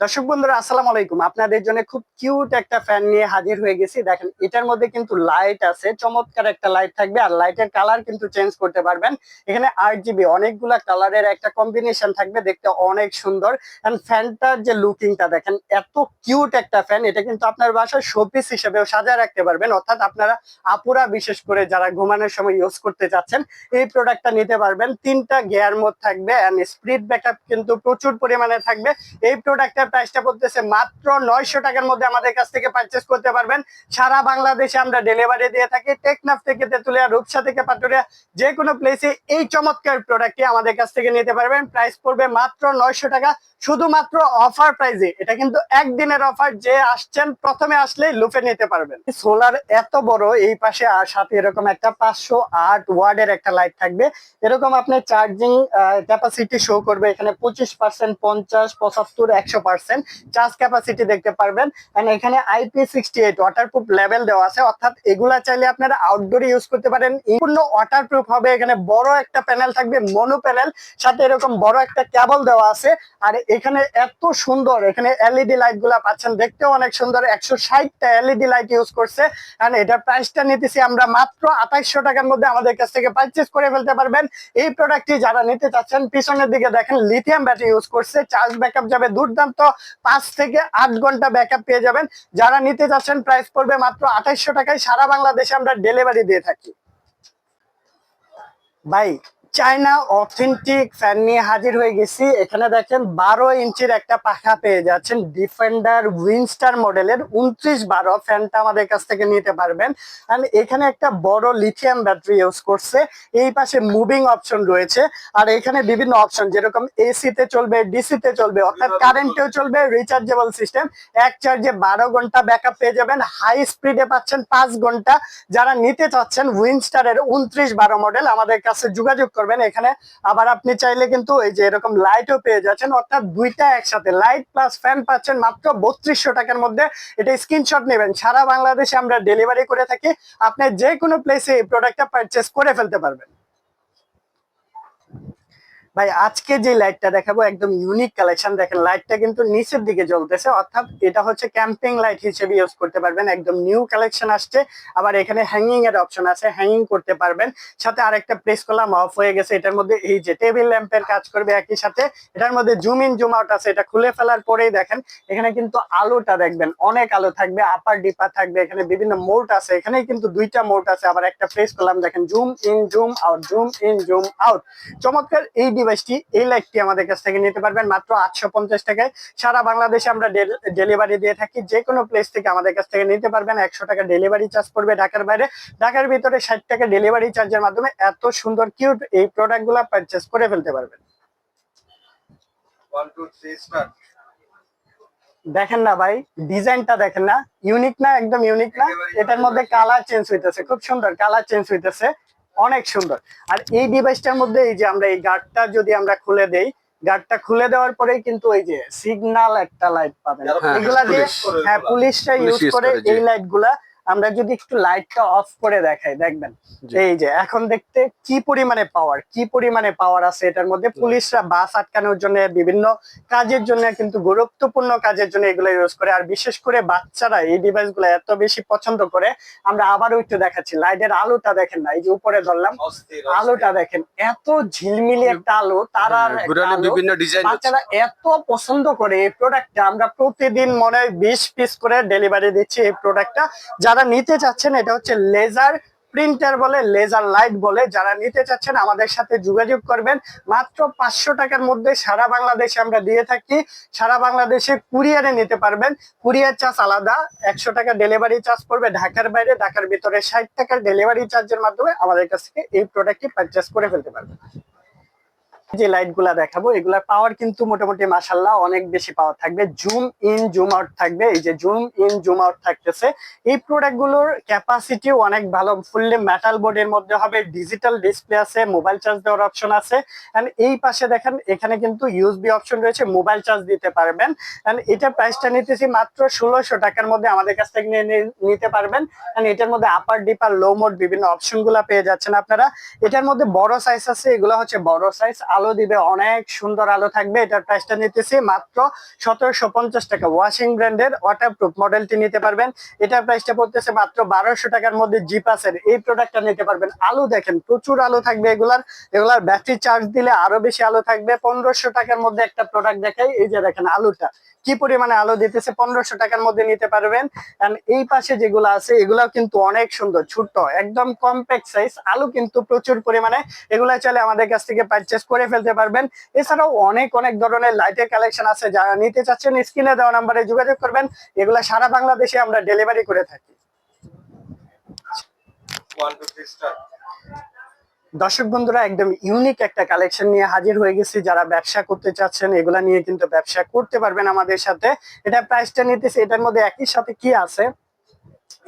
দর্শক বন্ধুরা, আসসালামু আলাইকুম। আপনাদের জন্য খুব কিউট একটা ফ্যান নিয়ে হাজির হয়ে গেছি। দেখেন, এটার মধ্যে কিন্তু লাইট আছে। চমৎকার একটা লাইট থাকবে আর লাইটের কালার কিন্তু চেঞ্জ করতে পারবেন। এখানে আট জিবি অনেকগুলা কালারের একটা কম্বিনেশন থাকবে। দেখতে অনেক সুন্দর। এন্ড ফ্যানটার যে লুকিংটা দেখেন, এত কিউট একটা ফ্যান এটা কিন্তু আপনার বাসায় শোপিস হিসেবেও সাজায় রাখতে পারবেন। অর্থাৎ আপনারা আপুরা, বিশেষ করে যারা ঘুমানোর সময় ইউজ করতে চাচ্ছেন, এই প্রোডাক্টটা নিতে পারবেন। তিনটা গিয়ার মোড থাকবে। এন্ড স্পিড ব্যাকআপ কিন্তু প্রচুর পরিমাণে থাকবে। এই প্রোডাক্টের প্রাইসটা পড়তেছে মাত্র নয়শো টাকার মধ্যে আমাদের কাছ থেকে পারচেস করতে পারবেন। সারা বাংলাদেশে আমরা ডেলিভারি দিয়ে থাকি। টেকনাফ থেকে তেতুলিয়া, রূপসা থেকে পাটুরিয়া, যে কোনো প্লেসে এই চমৎকার প্রোডাক্টটি আমাদের কাছ থেকে নিতে পারবেন। প্রাইস পড়বে মাত্র নয়শো টাকা। শুধুমাত্র অফার প্রাইজে এটা কিন্তু একদিনের অফার যে আসছেন, প্রথমে আসলেই লুফে নিতে পারবেন। সোলার এত বড়, এই পাশে আর সাথে এরকম একটা পাঁচশো আট ওয়ার্ডের একটা লাইট থাকবে। এরকম আপনার চার্জিং ক্যাপাসিটি শো করবে। এখানে পঁচিশ পার্সেন্ট পঞ্চাশ, পঁচাত্তর, একশো পার্সেন্ট চার্জ ক্যাপাসিটি দেখতে পারবেন। এন্ড এখানে IP sixty eight waterproof level দেওয়া আছে। অর্থাৎ এগুলা চাইলে আপনারা আউটডোরে ইউজ করতে পারেন। ওয়াটারপ্রুফ হবে। এখানে বড় একটা প্যানেল থাকবে মনো প্যানেল সাথে এরকম বড় একটা দেওয়া আছে। আর এখানে এত সুন্দর, এখানে এলইডি গুলা পাচ্ছেন। দেখতেও অনেক সুন্দর। একশো ষাটটা এলইডি লাইট ইউজ করছে। আর এটার প্রাইসটা নিতেছি আমরা মাত্র আঠাইশশো টাকার মধ্যে আমাদের কাছ থেকে পারচেস করে ফেলতে পারবেন। এই প্রোডাক্টটি যারা নিতে চাচ্ছেন, পিছনের দিকে দেখেন লিথিয়াম ব্যাটারি ইউজ করছে। চার্জ ব্যাকআপ যাবে। দুর্দান্ত পাঁচ থেকে আট ঘণ্টা ব্যাকআপ পেয়ে যাবেন। যারা নিতে চাচ্ছেন প্রাইস পড়বে মাত্র আঠাইশশো টাকায় সারা বাংলাদেশে আমরা ডেলিভারি দিয়ে থাকি। ভাই চায়না অথেন্টিক ফ্যান নিয়ে হাজির হয়ে গেছি। এখানে দেখেন বারো ইঞ্চির একটা পাখা পেয়ে যাচ্ছেন। ডিফেন্ডার উইনস্টার মডেলের উনত্রিশ বারো ফ্যানটা আমাদের কাছ থেকে নিতে পারবেন। আর এখানে একটা বড় লিথিয়াম ব্যাটারি ইউজ করছে। এই পাশে মুভিং অপশন রয়েছে। আর এখানে বিভিন্ন অপশন যেরকম এসিতে চলবে ডিসিতে চলবে অর্থাৎ কারেন্টেও চলবে রিচার্জেবল সিস্টেম এক চার্জে বারো ঘণ্টা ব্যাকআপ পেয়ে যাবেন। হাই স্পিডে পাচ্ছেন পাঁচ ঘণ্টা। যারা নিতে চাচ্ছেন উইনস্টারের উনত্রিশ বারো মডেল আমাদের কাছে যোগাযোগ করবেন। এখানে আবার আপনি চাইলে কিন্তু এই যে এরকম লাইটও পেয়ে যাচ্ছেন, অর্থাৎ দুইটা একসাথে। লাইট প্লাস ফ্যান পাচ্ছেন মাত্র বত্রিশশো টাকার মধ্যে। এটা স্ক্রিনশট নেবেন। সারা বাংলাদেশে আমরা ডেলিভারি করে থাকি। আপনি যে কোনো প্লেসে এই প্রোডাক্টটা পারচেস করে ফেলতে পারবেন। ভাই, আজকে যে লাইটটা দেখাবো একদম ইউনিক কালেকশন দেখেন লাইটটা কিন্তু নিচের দিকে জ্বলতেছে, অর্থাৎ এটা হচ্ছে ক্যাম্পিং লাইট হিসেবে ইউজ করতে পারবেন, একদম নিউ কালেকশন আসছে, আবার এখানে হ্যাঙ্গিং এর অপশন আছে হ্যাঙ্গিং করতে পারবেন, সাথে আরেকটা প্রেস করলাম অফ হয়ে গেছে, এটার মধ্যে এই যে টেবিল ল্যাম্পের কাজ করবে একই সাথে, এটার মধ্যে জুম ইন জুম আউট আছে, এটা খুলে ফেলার পরেই দেখেন, এখানে কিন্তু আলোটা দেখবেন, অনেক আলো থাকবে আপার ডিপা থাকবে, এখানে বিভিন্ন মোড আছে, এখানেই কিন্তু দুইটা মোড আছে, আবার একটা প্রেস করলাম দেখেন zoom in zoom out zoom in zoom out চমৎকার, এই ডিভাইসটি এই লাইটটি আমাদের কাছ থেকে নিতে পারবেন মাত্র আটশো পঞ্চাশ টাকায়। সারা বাংলাদেশে আমরা ডেলিভারি দিয়ে থাকি। যে কোনো প্লেস থেকে আমাদের কাছ থেকে নিতে পারবেন। একশো টাকা ডেলিভারি চার্জ পড়বে ঢাকার বাইরে। ঢাকার ভিতরে ষাট টাকা ডেলিভারি চার্জের মাধ্যমে এত সুন্দর কিউট এই প্রোডাক্টগুলা পারচেস করে ফেলতে পারবেন. দেখেন না ভাই ডিজাইনটা দেখেন না। ইউনিক না একদম ইউনিক না। এটার মধ্যে কালার চেঞ্জ হইতেছে। খুব সুন্দর কালার চেঞ্জ হইতেছে। অনেক সুন্দর। আর এই ডিভাইসটার মধ্যে এই যে আমরা এই গার্ডটা যদি আমরা খুলে দেই গার্ডটা খুলে দেওয়ার পরে কিন্তু এই যে সিগন্যাল একটা লাইট পাবেন। এগুলা দিয়ে হ্যাঁ পুলিশটা ইউজ করে করে, এই লাইটগুলা আমরা যদি একটু লাইটটা অফ করে দেখাই দেখবেন? এই যে এখন দেখতে কি পরিমাণে পাওয়ার কি পরিমাণে পাওয়ার আছে এটার মধ্যে? পুলিশরা বাস আটকানোর জন্য বিভিন্ন কাজের জন্য কিন্তু গুরুত্বপূর্ণ কাজের জন্য এগুলো ইউজ করে। আর বিশেষ করে বাচ্চারা এই ডিভাইসগুলো এত বেশি পছন্দ করে আমরা আবারও একটু দেখাচ্ছি। লাইটের আলোটা দেখেন না এই যে উপরে ধরলাম আলোটা দেখেন এত ঝিলমিলি একটা আলো তারার একটা বিভিন্ন ডিজাইন বাচ্চারা এত পছন্দ করে এই প্রোডাক্টটা আমরা প্রতিদিন মনে হয় বিশ পিস করে ডেলিভারি দিচ্ছি এই প্রোডাক্টটা যারা নিতে চাচ্ছেন, এটা হচ্ছে লেজার প্রিন্টার বলে, লেজার লাইট বলে, যারা নিতে চাচ্ছেন আমাদের সাথে যোগাযোগ করবেন। মাত্র পাঁচশো টাকার মধ্যে সারা বাংলাদেশে আমরা দিয়ে থাকি। সারা বাংলাদেশে কুরিয়ারে নিতে পারবেন। কুরিয়ার চার্জ আলাদা, একশো টাকা ডেলিভারি চার্জ পড়বে ঢাকার বাইরে, ঢাকার ভিতরে ষাট টাকার ডেলিভারি চার্জের মাধ্যমে আমাদের কাছ থেকে এই প্রোডাক্টটি পারচেস করে ফেলতে পারবেন। যে লাইটগুলা দেখাবো, এগুলার পাওয়ার কিন্তু মোটামুটি মাসাল্লাহ অনেক বেশি পাওয়ার থাকবে। জুম ইন জুম আউট থাকবে। এই যে জুম ইন জুম আউট থাকতেছে। এই প্রোডাক্টগুলোর ক্যাপাসিটি অনেক ভালো। ফুললি মেটাল বোর্ডের মধ্যে হবে ডিজিটাল ডিসপ্লে আছে মোবাইল চার্জ দেওয়ার অপশন আছে। এন্ড এই পাশে দেখেন, এখানে কিন্তু ইউএসবি অপশন রয়েছে মোবাইল চার্জ দিতে পারবেন। এন্ড এটা প্রাইসটা নিতেছি মাত্র ষোলোশো টাকার মধ্যে আমাদের কাছ থেকে নিয়ে নিতে পারবেন। এন্ড এটার মধ্যে আপার ডিপার লো মোড বিভিন্ন অপশনগুলা পেয়ে যাচ্ছেন আপনারা। এটার মধ্যে বড় সাইজ আছে, এগুলো হচ্ছে বড় সাইজ আলো দিবে, অনেক সুন্দর আলো থাকবে, এটার প্রাইসটা নিতেছি মাত্র সতেরোশো পঞ্চাশ টাকা। ওয়াশিং ব্র্যান্ডের ওয়াটারপ্রুফ মডেলটি নিতে পারবেন। এটার প্রাইসটা পড়তেছে মাত্র বারোশো টাকার মধ্যে জিপাসের এই প্রোডাক্টটা নিতে পারবেন। আলো দেখেন, প্রচুর আলো থাকবে এগুলার। এগুলার ব্যাটারি চার্জ দিলে আরও বেশি আলো থাকবে। পনেরোশো টাকার মধ্যে একটা প্রোডাক্ট দেখাই, এই যে দেখেন আলুটা। কি পরিমাণে আলো দিতেছে, পনেরোশো টাকার মধ্যে নিতে পারবেন। এই পাশে যেগুলো আছে, এগুলাও কিন্তু অনেক সুন্দর, ছোট্ট, একদম কম্প্যাক্ট সাইজ আলু কিন্তু প্রচুর পরিমাণে। এগুলা চলে আমাদের কাছ থেকে পারচেস করে ফেলতে পারবেন। এছাড়াও অনেক অনেক ধরনের লাইটের কালেকশন আছে, যারা নিতে চাচ্ছেন, স্ক্রিনে দেওয়া নাম্বারে যোগাযোগ করবেন। এগুলা সারা বাংলাদেশে আমরা ডেলিভারি করে থাকি। দর্শক বন্ধুরা, একদম ইউনিক একটা কালেকশন নিয়ে হাজির হয়ে গেছি। যারা ব্যবসা করতে চাচ্ছেন, এগুলা নিয়ে কিন্তু ব্যবসা করতে পারবেন আমাদের সাথে। এটা প্রাইসটা নিতেছে, এটার মধ্যে একই সাথে কি আছে?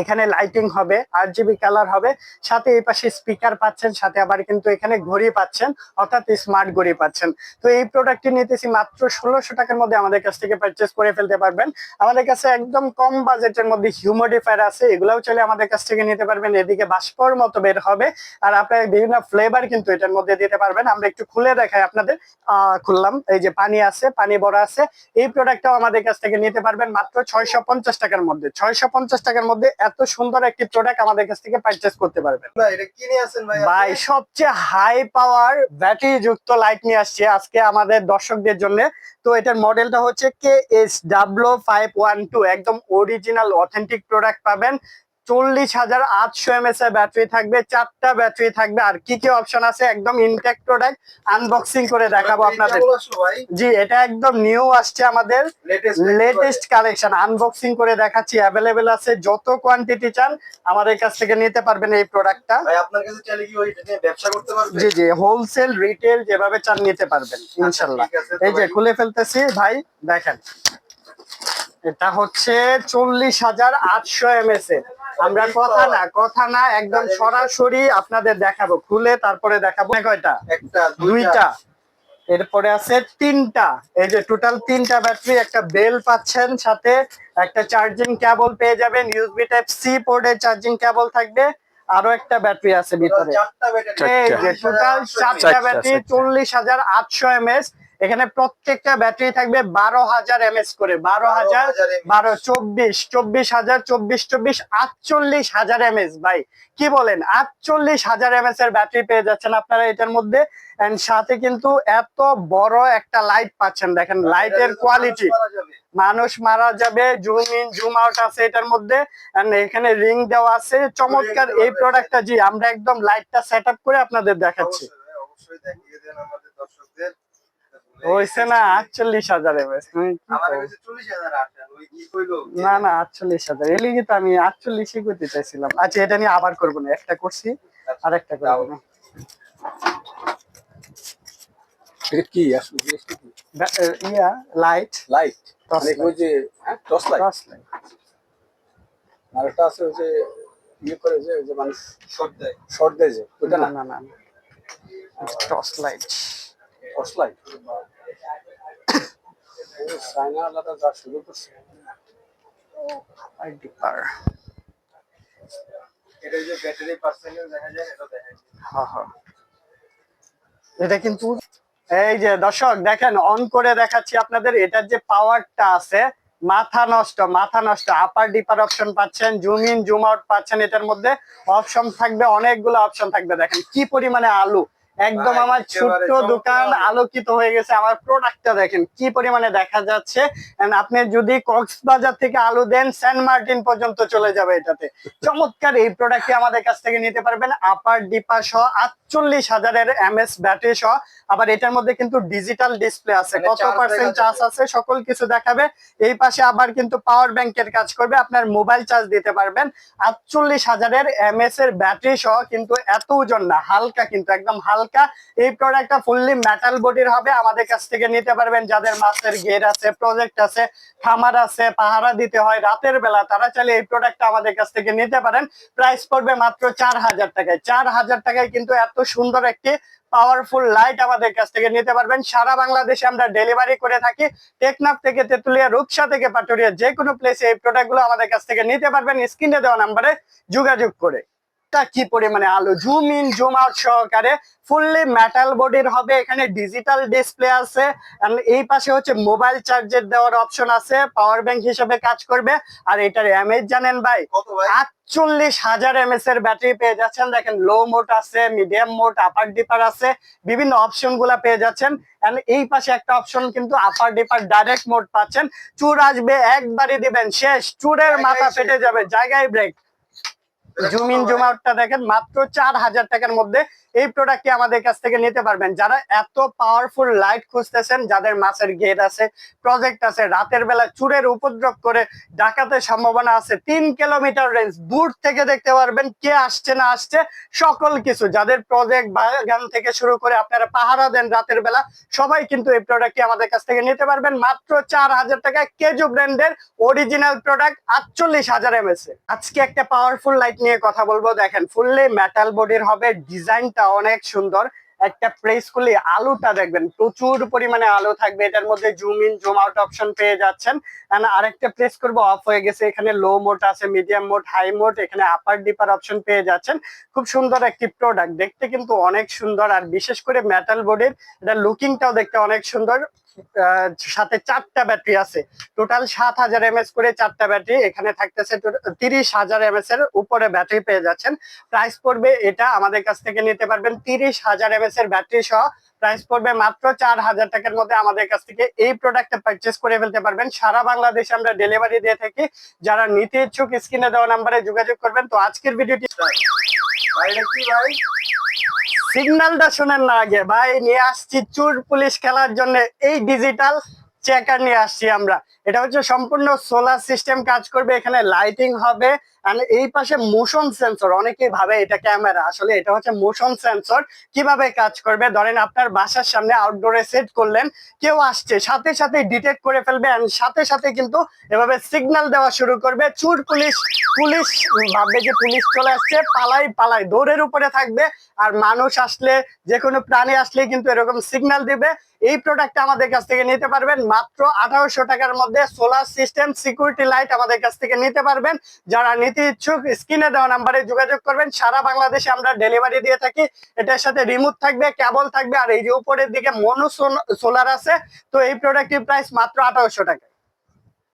এখানে লাইটিং হবে আর জিবি কালার হবে, সাথে এই পাশে স্পিকার পাচ্ছেন, সাথে আবার কিন্তু এখানে ঘড়ি পাচ্ছেন, অর্থাৎ স্মার্ট ঘড়ি পাচ্ছেন। তো এই প্রোডাক্টটি নিতেছি মাত্র ষোলোশো টাকার মধ্যে আমাদের কাছ থেকে পারচেস করে ফেলতে পারবেন। আমাদের কাছে একদম কম বাজেটের মধ্যে হিউমিডিফায়ার আছে, এগুলাও চলে আমাদের কাছ থেকে নিতে পারবেন। এদিকে বাষ্পর মতো বের হবে, আর আপনার বিভিন্ন ফ্লেভার কিন্তু এটার মধ্যে দিতে পারবেন। আমরা একটু খুলে দেখাই আপনাদের। খুললাম, এই যে পানি আছে, পানি বড় আছে, এই প্রোডাক্টটাও আমাদের কাছ থেকে নিতে পারবেন মাত্র ছয়শো পঞ্চাশ টাকার মধ্যে। ছয়শো পঞ্চাশ টাকার মধ্যে এত সুন্দর একটি প্রোডাক্ট আমাদের কাছ থেকে পারচেস করতে পারবেন। ভাই সবচেয়ে হাই পাওয়ার ব্যাটারি যুক্ত লাইট নিয়ে আসছে আজকে আমাদের দর্শকদের জন্য। তো এটার মডেলটা হচ্ছে K S W five one two একদম অরিজিনাল অথেন্টিক প্রোডাক্ট পাবেন। চল্লিশ হাজার আটশো এমএস এর ব্যাটারি থাকবে চারটা ব্যাটারি থাকবে। আর কি কি অপশন আছে একদম ইনটেক প্রোডাক্ট আনবক্সিং করে দেখাবো আপনাদের। জি এটা একদম নিউ আসছে আমাদের। লেটেস্ট কালেকশন আনবক্সিং করে দেখাচ্ছি। অ্যাভেলেবেল আছে যত কোয়ান্টিটি চান আমাদের কাছ থেকে নিতে পারবেন এই প্রোডাক্টটা ভাই আপনার কাছে চাইলে কি ওই এটা ব্যবসা করতে পারবে? জি জি হোলসেল রিটেল যেভাবে চান নিতে পারবেন ইনশাল্লাহ। আছে, তো এই যে খুলে ফেলতেছি ভাই দেখেন। এটা হচ্ছে চল্লিশ হাজার আটশো এমএস এর। আমরা কথা না কথা না একদম সরাসরি আপনাদের দেখাবো। খুলে তারপরে দেখাবো। কয়টা? একটা দুইটা। এরপরে আছে তিনটা। এই যে টোটাল তিনটা ব্যাটারি একটা বেল পাচ্ছেন সাথে একটা চার্জিং কেবল পেয়ে যাবেন ইউএসবি টাইপ সি পোর্টের চার্জিং কেবল থাকবে আরও একটা ব্যাটারি আছে ভিতরে। চারটা ব্যাটারি এই যে টোটাল চারটা ব্যাটারি। চল্লিশ হাজার আটশো এমএস এখানে প্রত্যেকটা ব্যাটারি থাকবে বারো হাজার এমএস করে বারো হাজার বারো চব্বিশ চব্বিশ হাজার চব্বিশ চব্বিশ আটচল্লিশ হাজার এমএস। ভাই কি বলেন? আটচল্লিশ হাজার এমএস এর ব্যাটারি পেয়ে যাচ্ছেন আপনারা এটার মধ্যে। এন্ড সাথে কিন্তু এত বড় একটা লাইট পাচ্ছেন। দেখেন লাইটের কোয়ালিটি মানুষ মারা যাবে জুম ইন জুম আউট আছে এটার মধ্যে। এখানে রিং দেওয়া আছে। চমৎকার। এই প্রোডাক্টটা জি আমরা একদম লাইটটা সেট আপ করে আপনাদের দেখাচ্ছি। অবশ্যই দেখিয়ে দেন আমাদের দর্শকদের। হয়েছে না আটচল্লিশ হাজার না না আটচল্লিশ হাজার। এলিগে তো আমি আটচল্লিশই করতে চাইছিলাম। আচ্ছা এটা নিয়ে আবার করব না একটা করছি আর একটা করব না। কি? ইয়া লাইট লাইট মানে ওই যে হ্যাঁ টর্চ লাইট টর্চ লাইট আর একটা আছে ওই যে ইয়ে করে যে ওই যে মানুষ শর্ট দেয়। শর্ট দেয় যে ওইটা না? না না না। টর্চ লাইট টর্চ লাইট আলাদা যা শুরু করছে। আইডি পার এটা যে ব্যাটারি পার্সেন্টেজ দেখা যায় এটা দেখা যায়। হ্যাঁ হ্যাঁ। এটা কিন্তু এই যে দর্শক দেখেন অন করে দেখাচ্ছি আপনাদের এটার যে পাওয়ারটা আছে মাথা নষ্ট মাথা নষ্ট আপার ডিপার অপশন পাচ্ছেন জুম ইন জুম আউট পাচ্ছেন এটার মধ্যে। অপশন থাকবে অনেকগুলো অপশন থাকবে দেখেন কি পরিমাণে আলু। একদম আমার ছোট্ট দোকান আলোকিত হয়ে গেছে। আমার প্রোডাক্টটা দেখেন কি পরিমাণে দেখা যাচ্ছে? আপনি যদি কক্সবাজার থেকে আলু দেন সেন্ট মার্টিন পর্যন্ত চলে যাবে এটাতে। চমৎকার এই প্রোডাক্টটি আমাদের কাছ থেকে নিতে পারবেন। আপার ডিপা সহ আটচল্লিশ হাজারের এমএস ব্যাটারি সহ। আবার এটার মধ্যে কিন্তু ডিজিটাল ডিসপ্লে আছে। মানে কত পার্সেন্ট চার্জ আছে? সকল কিছু দেখাবে। এই পাশে আবার কিন্তু পাওয়ার ব্যাংকের কাজ করবে। আপনার মোবাইল চার্জ দিতে পারবেন। আটচল্লিশ হাজারের এমএস এর ব্যাটারি সহ কিন্তু এত ওজন না হালকা কিন্তু একদম হালকা এই প্রোডাক্টটা ফুললি মেটাল বডির হবে। আমাদের কাছ থেকে নিতে পারবেন যাদের মাছের গেট আছে প্রজেক্ট আছে, খামার আছে, পাহারা দিতে হয় রাতের বেলা, তারা চাইলে এই প্রোডাক্টটা আমাদের কাছ থেকে নিতে পারেন। প্রাইস পড়বে মাত্র চার হাজার টাকায়। চার হাজার টাকায় কিন্তু এত সুন্দর একটি পাওয়ারফুল লাইট আমাদের কাছ থেকে নিতে পারবেন। সারা বাংলাদেশে আমরা ডেলিভারি করে থাকি। টেকনাফ থেকে তেতুলিয়া, রূপসা থেকে পাটুরিয়া, যে কোনো প্লেসে এই প্রোডাক্টগুলো আমাদের কাছ থেকে নিতে পারবেন। স্ক্রিনে দেওয়া নাম্বারে যোগাযোগ করে। আলোটা কি পরিমাণে? আলো জুম ইন জুম আউট সহকারে ফুললি মেটাল বডির হবে। এখানে ডিজিটাল ডিসপ্লে আছে। এই পাশে হচ্ছে মোবাইল চার্জের দেওয়ার অপশন আছে। পাওয়ার ব্যাংক হিসেবে কাজ করবে। আর এটার এমএজ জানেন ভাই? আটচল্লিশ হাজার এমএস এর ব্যাটারি পেয়ে যাচ্ছেন। দেখেন লো মোড আছে মিডিয়াম মোড আপার ডিপার আছে। বিভিন্ন অপশনগুলা পেয়ে যাচ্ছেন। এই পাশে একটা অপশন কিন্তু আপার ডিপার ডাইরেক্ট মোড পাচ্ছেন। চুর আসবে একবারই দিবেন শেষ। চুরের মাথা ফেটে যাবে জায়গায় ব্রেক এটা জুম কত ইন ভাই? জুম আউটটা দেখেন মাত্র চার হাজার টাকার মধ্যে এই প্রোডাক্টটি আমাদের কাছ থেকে নিতে পারবেন। যারা এত পাওয়ারফুল লাইট খুঁজতেছেন, যাদের মাছের গেট আছে প্রজেক্ট আছে, রাতের বেলা চুরের উপদ্রব করে ডাকাতের সম্ভাবনা আছে, তিন কিলোমিটার রেঞ্জ দূর থেকে দেখতে পারবেন, কে আসছে না আসছে, সকল কিছু। যাদের প্রজেক্ট বাগান থেকে শুরু করে আপনারা পাহারা দেন রাতের বেলা, সবাই কিন্তু এই প্রোডাক্টটি আমাদের কাছ থেকে নিতে পারবেন। মাত্র চার হাজার টাকা কেজু ব্র্যান্ডের অরিজিনাল প্রোডাক্ট আটচল্লিশ হাজার এমএস আজকে একটা পাওয়ারফুল লাইট নিয়ে কথা বলব। দেখেন ফুললি মেটাল বডির হবে ডিজাইনটা অনেক সুন্দর। একটা প্রেস করলে আলোটা দেখবেন, প্রচুর পরিমাণে আলো থাকবে। এটার মধ্যে zoom in zoom out option পেয়ে যাচ্ছেন। আরেকটা প্রেস করব অফ হয়ে গেছে। এখানে লো মোড আছে মিডিয়াম মোড হাই মোড এখানে আপার ডিপার অপশন পেয়ে যাচ্ছেন। খুব সুন্দর একটি প্রোডাক্ট দেখতে কিন্তু অনেক সুন্দর। আর বিশেষ করে মেটাল বোর্ডের এটা লুকিংটাও দেখতে অনেক সুন্দর। সাথে চারটা ব্যাটারি আছে। টোটাল সাত হাজার এমএস করে চারটা ব্যাটারি। এখানে থাকতেছে তিরিশ হাজার এমএস এর উপরে ব্যাটারি পেয়ে যাচ্ছেন। প্রাইস পড়বে এটা আমাদের কাছ থেকে নিতে পারবেন। তিরিশ হাজার এমএস এর ব্যাটারি সহ প্রাইস পড়বে মাত্র চার হাজার টাকার মধ্যে আমাদের কাছ থেকে এই প্রোডাক্টটা পারচেস করে ফেলতে পারবেন। সারা বাংলাদেশে আমরা ডেলিভারি দিয়ে থাকি। যারা নিতে ইচ্ছুক স্ক্রিনে দেওয়া নাম্বারে যোগাযোগ করবেন। তো আজকের ভিডিওটি ভাই ভাই? সিগন্যালটা শোনেন না আগে। ভাই নিয়ে আসছি চুর পুলিশ খেলার জন্য। এই ডিজিটাল চেকার নিয়ে আসছি আমরা। এটা হচ্ছে সম্পূর্ণ সোলার সিস্টেম কাজ করবে, এখানে লাইটিং হবে এই পাশে মোশন সেন্সর অনেকেই ভাবে এটা ক্যামেরা আসলে এটা হচ্ছে মোশন সেন্সর কীভাবে কাজ করবে? ধরেন আপনার বাসার সামনে আউটডোরে সেট করলেন, কেউ আসছে, সাথে সাথে ডিটেক্ট করে ফেলবে, and সাথে সাথে কিন্তু এভাবে সিগন্যাল দেওয়া শুরু করবে। চুর পুলিশ পুলিশ ভাববে যে পুলিশ চলে আসছে, পালাই পালাই, দৌড়ের উপরে থাকবে, আর মানুষ আসলে যে কোনো প্রাণী আসলে কিন্তু এরকম সিগন্যাল দিবে। এই প্রোডাক্ট আমাদের কাছ থেকে নিতে পারবেন মাত্র আঠারোশো টাকার মধ্যে সোলার সিস্টেম সিকিউরিটি লাইট আমাদের কাছ থেকে নিতে পারবেন। যারা নিতে ইচ্ছুক, স্ক্রিনে দেওয়া নাম্বারে যোগাযোগ করবেন। সারা বাংলাদেশে আমরা ডেলিভারি দিয়ে থাকি। এটার সাথে রিমোট থাকবে কেবল থাকবে, আর এই যে উপরের দিকে মনো সোলার আছে, তো এই প্রোডাক্টের প্রাইস মাত্র আঠারোশো টাকা